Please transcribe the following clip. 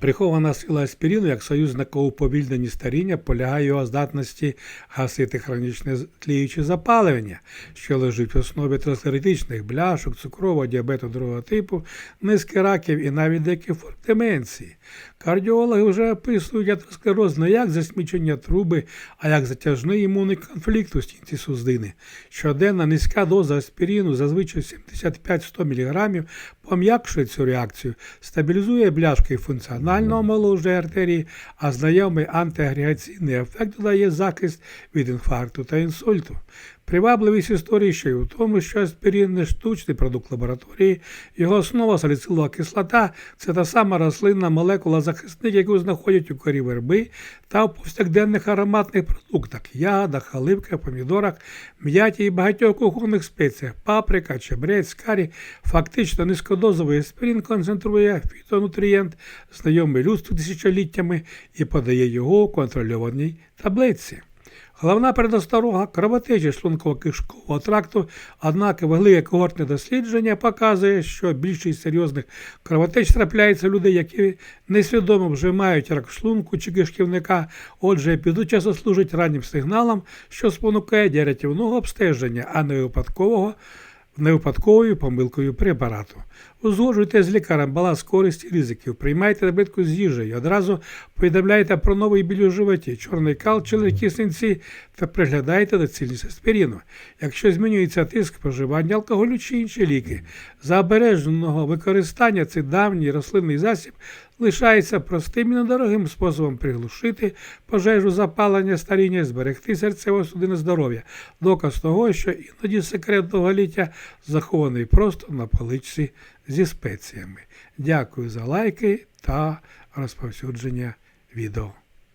Прихована сила аспіріну як союзника у повільненні старіння полягає його здатності гасити хронічне тліюче запалення, що лежить в основі трансклеритичних бляшок, цукрового діабету другого типу, низки раків і навіть деяких форм деменції. Кардіологи вже описують атеросклероз не як засмічення труби, а як затяжний імунний конфлікт у стінці судини. Щоденна низька доза аспіріну, зазвичай 75-100 мг, пом'якшує цю реакцію, стабілізує бляшки функціонально омоложує артерії, а знайомий антиагрегаційний ефект додає захист від інфаркту та інсульту. Привабливість історії ще й у тому, що аспірин не штучний продукт лабораторії, його основа саліцилова кислота це та сама рослинна молекула захисник, яку знаходять у корі верби та в повсякденних ароматних продуктах ягодах, оливках, помідорах, м'яті і багатьох кухонних спеціях, паприка, чебрець, карі. Фактично низькодозовий аспірин концентрує фітонутрієнт, знайомий людству тисячоліттями, і подає його у контрольованій таблиці. Головна передосторога кровотечі шлунково-кишкового тракту, однак велике когортне дослідження показує, що більшість серйозних кровотеч трапляється у людей, які несвідомо вже мають рак шлунку чи кишківника, отже, підуть часто служить раннім сигналом, що спонукає для рятівного обстеження, а не випадкового невипадковою помилкою препарату. Узгоджуйте з лікарем баланс користі і ризиків, приймайте таблетку з їжею, одразу повідомляйте про новий біль у животі, чорний кал чи легкі синці та приглядайте доцільність аспіріну. Якщо змінюється тиск споживання алкоголю чи інші ліки, за обережного використання цей давній рослинний засіб лишається простим і недорогим способом приглушити пожежу запалення старіння, зберегти серцево-судинне здоров'я. Доказ того, що іноді секрет довголіття захований просто на поличці зі спеціями. Дякую за лайки та розповсюдження відео.